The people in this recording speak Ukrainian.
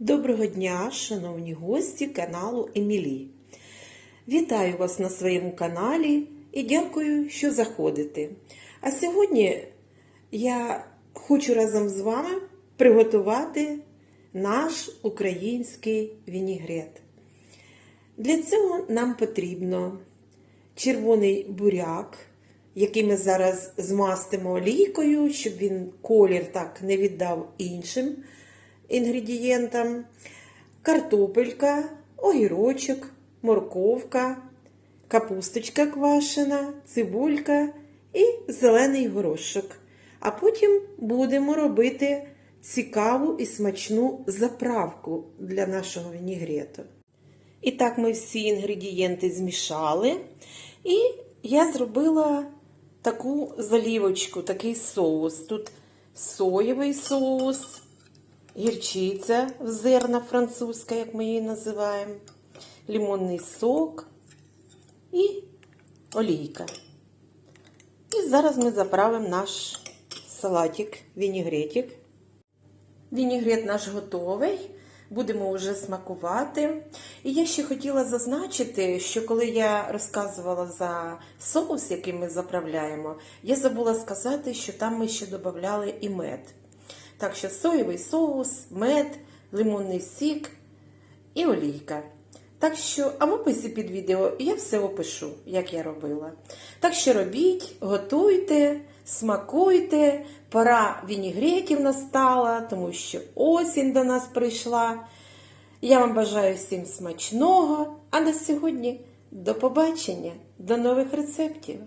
Доброго дня, шановні гості каналу Емілі. Вітаю вас на своєму каналі і дякую, що заходите. А сьогодні я хочу разом з вами приготувати наш український вінігрет. Для цього нам потрібно червоний буряк, який ми зараз змастимо олійкою, щоб він колір так не віддав іншим інгредієнтам, картопелька, огірочок, морковка, капусточка квашена, цибулька і зелений горошок. А потім будемо робити цікаву і смачну заправку для нашого вінігрету. І так ми всі інгредієнти змішали. І я зробила таку залівочку, такий соус. Тут соєвий соус, гірчиця зерна французька, як ми її називаємо, лимонний сок і олійка. І зараз ми заправимо наш салатик, вінігретик. Вінігрет наш готовий. Будемо вже смакувати. І я ще хотіла зазначити, що коли я розказувала за соус, який ми заправляємо, я забула сказати, що там ми ще додавали і мед. Так що соєвий соус, мед, лимонний сік і олійка. Так що, а в описі під відео я все опишу, як я робила. Так що робіть, готуйте, смакуйте. Пора вінігретів настала, тому що осінь до нас прийшла. Я вам бажаю всім смачного, а на сьогодні до побачення, до нових рецептів!